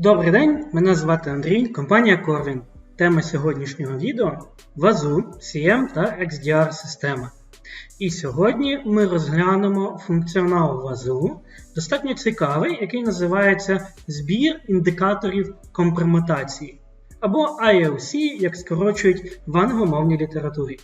Добрий день, мене звати Андрій, компанія Corvin. Тема сьогоднішнього відео Вазу, CM та XDR система. І сьогодні ми розглянемо функціонал Вазу, достатньо цікавий, який називається збір індикаторів компрометації, або IOC, як скорочують в англомовній літературі.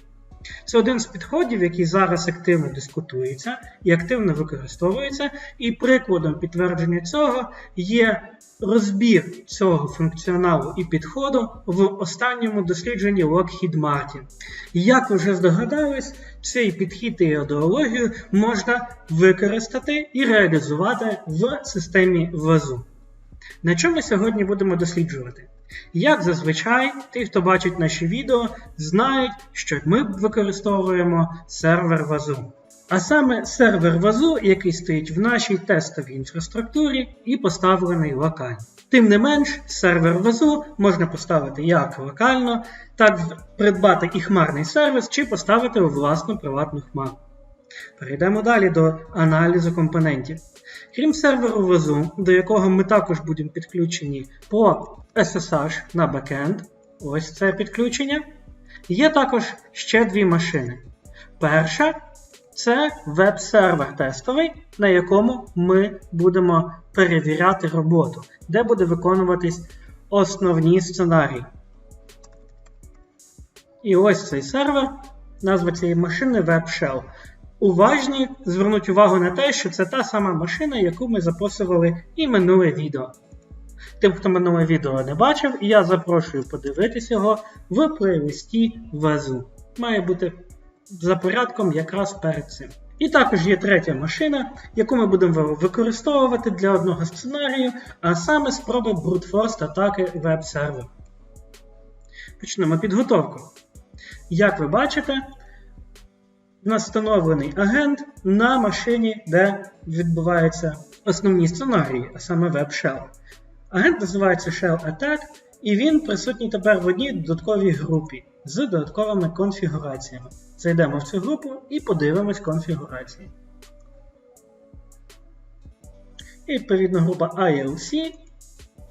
Це один з підходів, який зараз активно дискутується і активно використовується, і прикладом підтвердження цього є розбір цього функціоналу і підходу в останньому дослідженні Lockheed Martin. Як вже здогадались, цей підхід і ідеологію можна використати і реалізувати в системі ВАЗу. На чому сьогодні будемо досліджувати? Як зазвичай, ті, хто бачить наші відео, знають, що ми використовуємо сервер Вазу. А саме сервер Вазу, який стоїть в нашій тестовій інфраструктурі і поставлений локально. Тим не менш, сервер Вазу можна поставити як локально, так придбати і хмарний сервіс, чи поставити у власну приватну хмару. Перейдемо далі до аналізу компонентів. Крім серверу Вазу, до якого ми також будемо підключені по SSH на бекенд, ось це підключення, є також ще дві машини. Перша це веб-сервер тестовий, на якому ми будемо перевіряти роботу, де буде виконуватись основні сценарії. І ось цей сервер, назва цієї машини WebShell. Уважні звернуть увагу на те, що це та сама машина, яку ми записували і минуле відео. Тим, хто минуле відео не бачив, я запрошую подивитись його в плейлисті Вазу. Має бути за порядком якраз перед цим. І також є третя машина, яку ми будемо використовувати для одного сценарію, а саме спроби брутфорст атаки веб-серверу. Почнемо підготовку. Як ви бачите, у нас встановлений агент на машині, де відбуваються основні сценарії, а саме WebShell. Агент називається Shell Attack, і він присутній тепер в одній додатковій групі з додатковими конфігураціями. Зайдемо в цю групу і подивимось конфігурації. І відповідно група ILC.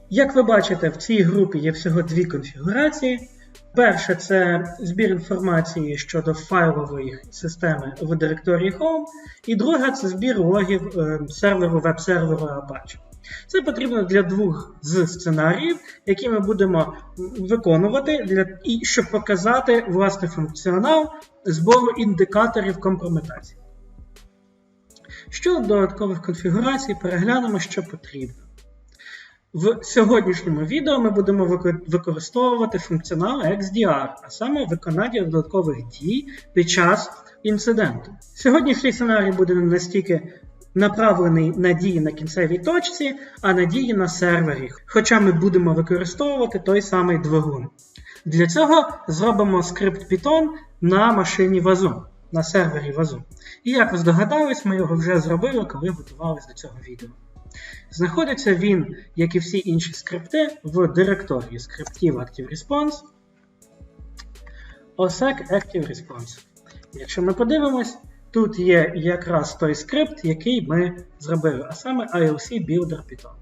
Як ви бачите, в цій групі є всього дві конфігурації. Перше це збір інформації щодо файлової системи в директорії Home, і друге це збір логів серверу веб-серверу Apache. Це потрібно для двох з сценаріїв, які ми будемо виконувати, для, і щоб показати власне функціонал збору індикаторів компрометації. Щодо додаткових конфігурацій, переглянемо, що потрібно. В сьогоднішньому відео ми будемо використовувати функціонал XDR, а саме виконання додаткових дій під час інциденту. Сьогоднішній сценарій буде настільки направлений на дії на кінцевій точці, а на дії на сервері, хоча ми будемо використовувати той самий двигун. Для цього зробимо скрипт Python на машині Вазу, на сервері Вазу. І як ви здогадались, ми його вже зробили, коли готувалися до цього відео. Знаходиться він, як і всі інші скрипти, в директорії скриптів ActiveResponse, OSEC ActiveResponse. Якщо ми подивимось, тут є якраз той скрипт, який ми зробили, а саме IOC Builder Python.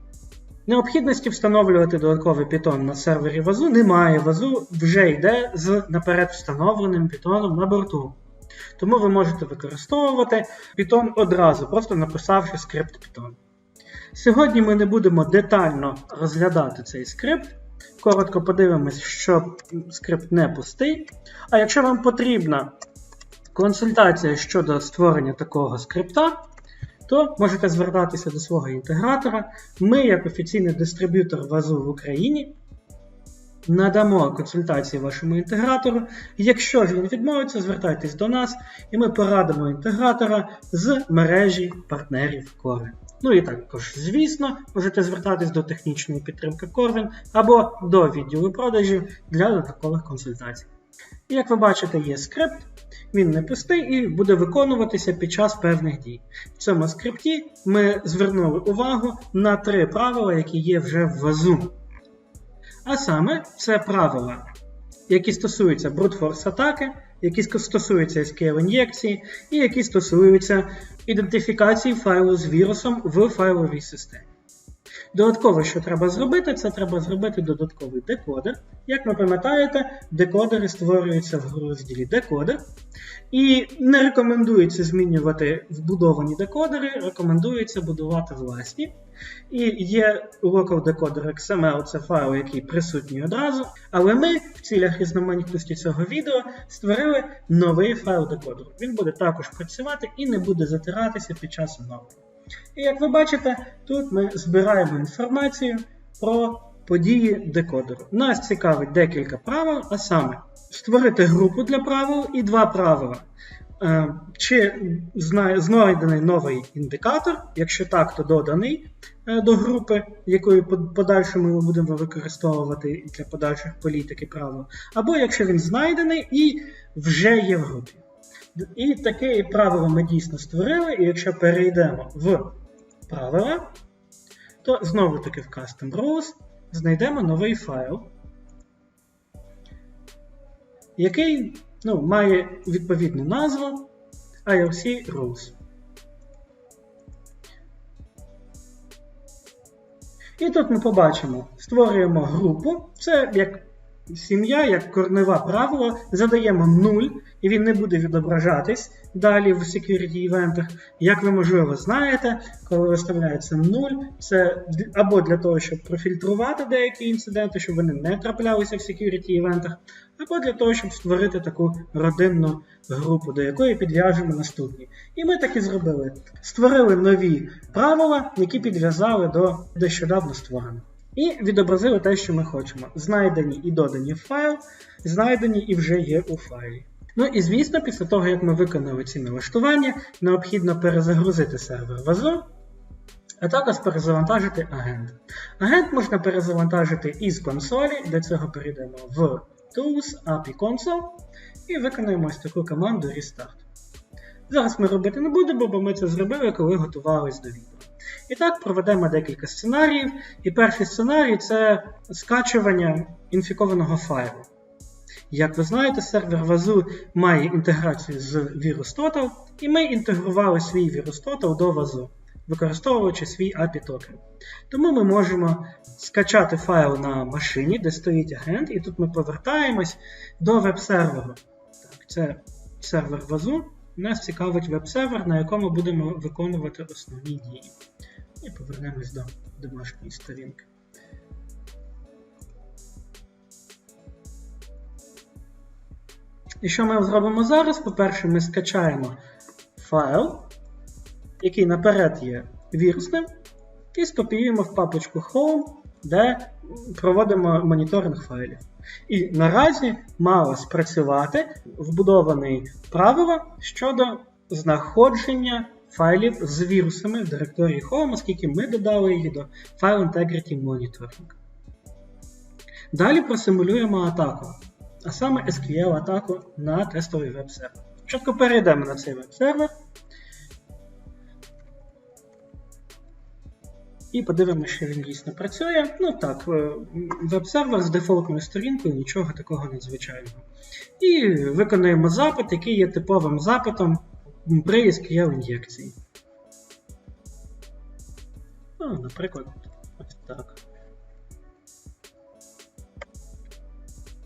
Необхідності встановлювати додатковий Python на сервері Вазу немає. Вазу вже йде з наперед встановленим Python на борту. Тому ви можете використовувати Python одразу, просто написавши скрипт Python. Сьогодні ми не будемо детально розглядати цей скрипт. Коротко подивимось, що скрипт не пустий. А якщо вам потрібна консультація щодо створення такого скрипта, то можете звертатися до свого інтегратора. Ми, як офіційний дистриб'ютор Вазу в Україні, надамо консультації вашому інтегратору. Якщо ж він відмовиться, звертайтесь до нас, і ми порадимо інтегратора з мережі партнерів Core. Ну і також, звісно, можете звертатись до технічної підтримки Corvin або до відділу продажів для додаткових консультацій. Як ви бачите, є скрипт, він не пустий і буде виконуватися під час певних дій. В цьому скрипті ми звернули увагу на три правила, які є вже в вазу. А саме, це правила, які стосуються брутфорс атаки, які стосуються SQL ін'єкції, і які стосуються ідентифікації файлу з вірусом в файловій системі. Додатково, що треба зробити, це треба зробити додатковий декодер. Як ви пам'ятаєте, декодери створюються в розділі декодер. І не рекомендується змінювати вбудовані декодери, рекомендується будувати власні. І є local decoder XML, це файл, який присутній одразу. Але ми в цілях різноманітності цього відео створили новий файл декодеру. Він буде також працювати і не буде затиратися під час оновлення. І як ви бачите, тут ми збираємо інформацію про події декодеру. Нас цікавить декілька правил, а саме створити групу для правил і два правила. Е, Чи знайдений новий індикатор, якщо так, то доданий е, до групи, якою подальшому ми будемо використовувати для подальших політики правил, або якщо він знайдений і вже є в групі. І таке правило ми дійсно створили, і якщо перейдемо в правила, то знову таки в Custom Rules знайдемо новий файл, який ну, має відповідну назву IRC Rules. І тут ми побачимо, створюємо групу, це як сім'я, як корневе правило, задаємо 0, і він не буде відображатись далі в security івентах. Як ви, можливо, знаєте, коли виставляється 0, це або для того, щоб профільтрувати деякі інциденти, щоб вони не траплялися в security івентах, або для того, щоб створити таку родинну групу, до якої підв'яжемо наступні. І ми так і зробили. Створили нові правила, які підв'язали до нещодавно створених. І відобразили те, що ми хочемо. Знайдені і додані в файл, знайдені і вже є у файлі. Ну і звісно, після того, як ми виконали ці налаштування, необхідно перезагрузити сервер вазу, а також перезавантажити агент. Агент можна перезавантажити із консолі, для цього перейдемо в Tools, API Console і виконаємо ось таку команду Restart. Зараз ми робити не будемо, бо ми це зробили, коли готувалися до відео. І так проведемо декілька сценаріїв. І перший сценарій це скачування інфікованого файлу. Як ви знаєте, сервер Вазу має інтеграцію з VirusTotal, і ми інтегрували свій VirusTotal до Вазу, використовуючи свій API токен. Тому ми можемо скачати файл на машині, де стоїть агент, і тут ми повертаємось до веб-серверу. Так, Це сервер Вазу. Нас цікавить веб-сервер, на якому будемо виконувати основні дії. І повернемось до домашньої сторінки. І що ми зробимо зараз? По-перше, ми скачаємо файл, який наперед є вірусним, і скопіюємо в папочку Home, де проводимо моніторинг файлів. І наразі мало спрацювати вбудоване правило щодо знаходження файлів з вірусами в директорії Home, оскільки ми додали її до File Integrity Monitoring. Далі просимулюємо атаку, а саме SQL-атаку на тестовий веб-сервер. Спочатку перейдемо на цей веб-сервер. І подивимося, що він дійсно працює. Ну так, веб-сервер з дефолтною сторінкою, нічого такого надзвичайного. І виконуємо запит, який є типовим запитом при SQL ін'єкції. Ну, Наприклад, ось так.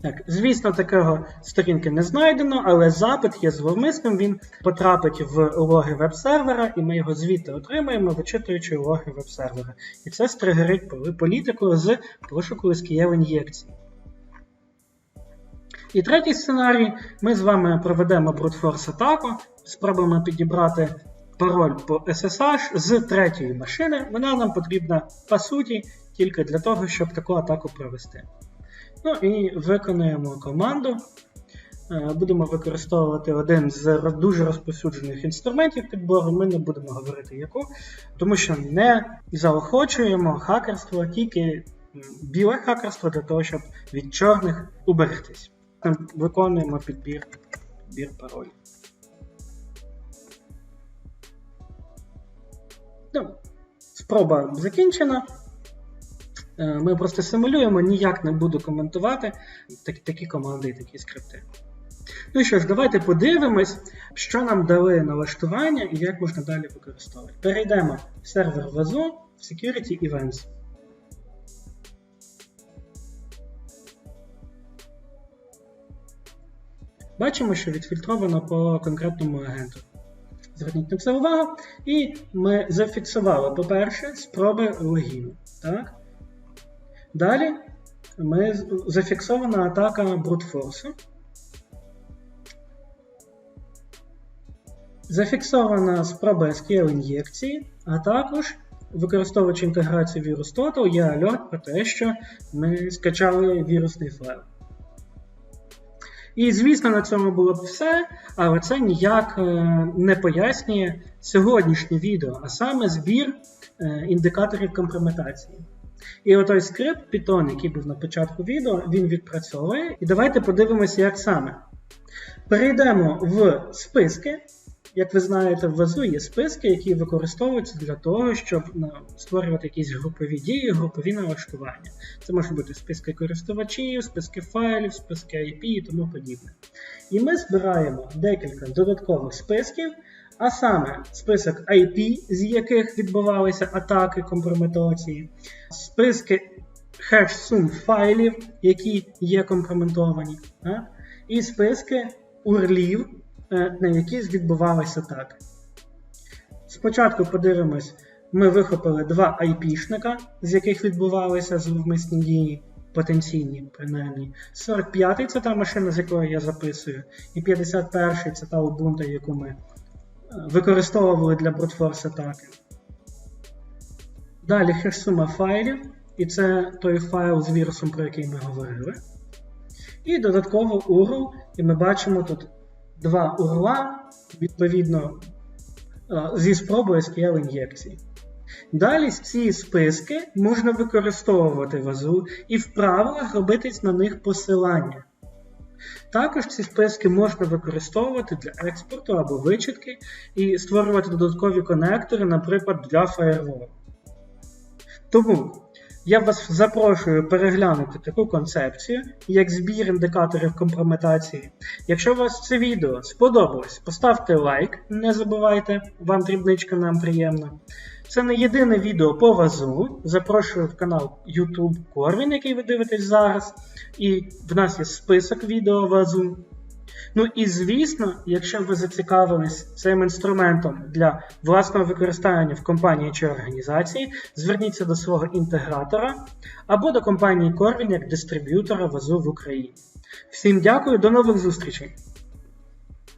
Так, Звісно, такого сторінки не знайдено, але запит є зловмисним, він потрапить в логи веб-сервера, і ми його звідти отримаємо, вичитуючи логи веб-сервера. І це стригерить політику з пошуку SQL ін'єкцій. І третій сценарій: ми з вами проведемо брутфорс атаку, спробуємо підібрати пароль по SSH з третьої машини. Вона нам потрібна, по суті, тільки для того, щоб таку атаку провести. Ну і виконуємо команду. Е, будемо використовувати один з дуже розповсюджених інструментів підбору, ми не будемо говорити яку, тому що не заохочуємо хакерство, тільки біле хакерство для того, щоб від чорних уберегтись. Виконуємо підбір, підбір паролів. Ну, Спроба закінчена. Е, ми просто симулюємо, ніяк не буду коментувати такі, такі команди і такі скрипти. Ну що ж, давайте подивимось, що нам дали налаштування і як можна далі використовувати. Перейдемо в сервер вазу, в Security Events. Бачимо, що відфільтровано по конкретному агенту. Зверніть на це увагу. І ми зафіксували, по-перше, спроби логіну. Так? Далі ми зафіксована атака брутфорсу. Зафіксована спроба SQL ін'єкції, а також, використовуючи інтеграцію вірус Total, є алерт про те, що ми скачали вірусний файл. І, звісно, на цьому було б все, але це ніяк е, не пояснює сьогоднішнє відео, а саме збір е, індикаторів компрометації. І отой скрипт Python, який був на початку відео, він відпрацьовує. І давайте подивимося, як саме. Перейдемо в списки. Як ви знаєте, в вазу є списки, які використовуються для того, щоб ну, створювати якісь групові дії, групові налаштування. Це можуть бути списки користувачів, списки файлів, списки IP і тому подібне. І ми збираємо декілька додаткових списків, а саме список IP, з яких відбувалися атаки компрометації, списки хеш-сум файлів, які є компрометовані, і списки URLів, Е, на які відбувалися атаки. Спочатку подивимось, ми вихопили два IP-шника, з яких відбувалися зловмисні дії, потенційні, принаймні. 45-й це та машина, з якої я записую, і 51-й це та Ubuntu, яку ми використовували для брутфорс атаки. Далі хешсума файлів, і це той файл з вірусом, про який ми говорили. І додатково URL, і ми бачимо тут два урла, відповідно, е, зі спробою SQL ін'єкції. Далі ці списки можна використовувати в Азу і в правилах робитись на них посилання. Також ці списки можна використовувати для експорту або вичитки і створювати додаткові конектори, наприклад, для Firewall. Тому я вас запрошую переглянути таку концепцію, як збір індикаторів компрометації. Якщо вас це відео сподобалось, поставте лайк, не забувайте, вам дрібничка нам приємна. Це не єдине відео по вазу. Запрошую в канал YouTube Корвін, який ви дивитесь зараз. І в нас є список відео вазу. Ну і звісно, якщо ви зацікавились цим інструментом для власного використання в компанії чи організації, зверніться до свого інтегратора або до компанії Corvin як дистриб'ютора вазу в Україні. Всім дякую, до нових зустрічей!